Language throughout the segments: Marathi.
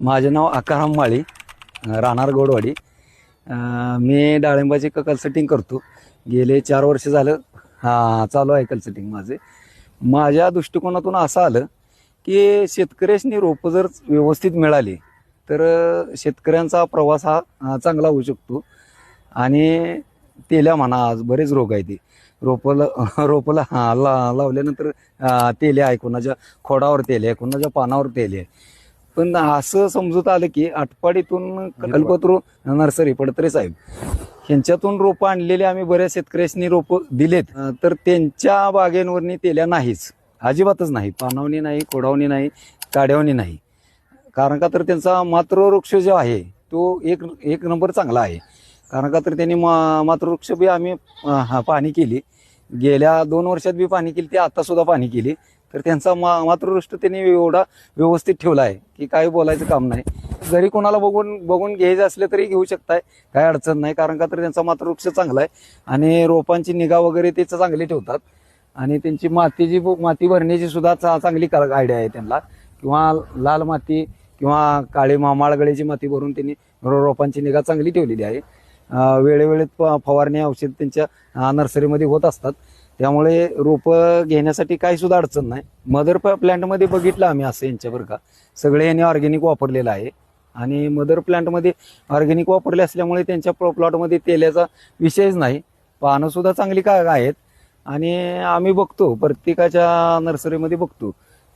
माझे नाव आकाराम माळी राहणार गोडवाडी. मी डाळिंबाची क करतो. गेले चार वर्ष झालं हां चालू आहे कलसटिंग माझे. माझ्या दृष्टिकोनातून असं आलं की शेतकऱ्यांनी रोपं जर व्यवस्थित मिळाली तर शेतकऱ्यांचा प्रवास हा चांगला होऊ शकतो. आणि तेल्या म्हणा आज बरेच रोग आहेत. ते रोपं रोपला हां ला लावल्यानंतर तेल्या आहे कोणाच्या खोडावर तेल आहे कोणाच्या पानावर तेल आहे. पण असं समजूत आलं की आटपाडीतून कल्पतरू नर्सरी पडतरे साहेब. ह्यांच्यातून रोपं आणलेली आम्ही बऱ्याच शेतकऱ्यांनी रोपं दिलेत. तर त्यांच्या बागेंवरनी तेल्या नाहीच. अजिबातच नाही. पानावणी नाही कोडावणी नाही काड्यावणी नाही. कारण का तर त्यांचा मातृवृक्ष जो आहे तो एक एक नंबर चांगला आहे. कारण का तर त्यांनी मा मातृवृक्ष बी आम्ही पाहणी केली. गेल्या दोन वर्षात बी पाणी केली ती आता सुद्धा पाणी केली. तर त्यांचा मा मातृवृष्ट त्यांनी एवढा व्यवस्थित ठेवला आहे की काही बोलायचं काम नाही. जरी कोणाला बघून बघून घ्यायचं असले तरी घेऊ शकताय काही अडचण नाही. कारण का तर त्यांचा मातृवृक्ष चांगला आहे आणि रोपांची निगा वगैरे ते चांगली ठेवतात. आणि त्यांची मातीची ब- माती भरण्याची सुद्धा चा- चांगली आयडिया आहे त्यांना. किंवा लाल माती किंवा काळी मा माळगळीची माती भरून त्यांनी रोपांची निगा चांगली ठेवलेली आहे. अं, वेळोवेळी प- फवारणी औषध त्यांच्या नर्सरीमध्ये होत असतात. त्यामुळे रोपं घेण्यासाठी काही सुद्धा अडचण नाही. मदर प्लॅन्टमध्ये बघितलं आम्ही असं यांच्या बरं का. सगळे यांनी ऑर्गॅनिक वापरलेलं आहे. आणि मदर प्लॅन्टमध्ये ऑर्गॅनिक वापरले असल्यामुळे त्यांच्या प्लॉ प्लॉटमध्ये तेल्याचा विषयच नाही. पानंसुद्धा चांगली का आहेत. आणि आम्ही बघतो प्रत्येकाच्या नर्सरीमध्ये बघतो.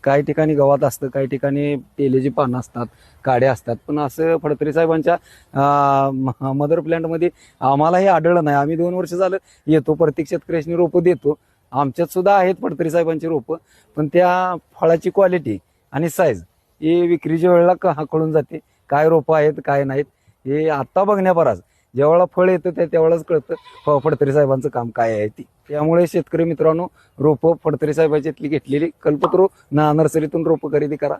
काही ठिकाणी गवत असतं काही ठिकाणी तेलेची पानं असतात काड्या असतात. पण असं फडतरे साहेबांच्या मदर प्लॅन्टमध्ये आम्हालाही आढळलं नाही. आम्ही दोन वर्ष झालं येतो प्रत्येक शेतकऱ्याशी रोपं देतो. आमच्यात सुद्धा आहेत फडतरी साहेबांची रोपं पण त्या फळाची क्वालिटी आणि साईज ही विक्रीच्या वेळेला क- कळून जाते. काय रोपं आहेत काय नाहीत हे आत्ता बघण्यापराच. जेवढा फळ येतं ते तेवढाच कळतं. फ- फडतरी साहेबांचं काम काय आहे ती. त्यामुळे शेतकरी मित्रांनो रोपं फडतरी साहेबांची घेतलेली. कल्पत्रू ना नर्सरीतून रोपं खरेदी करा.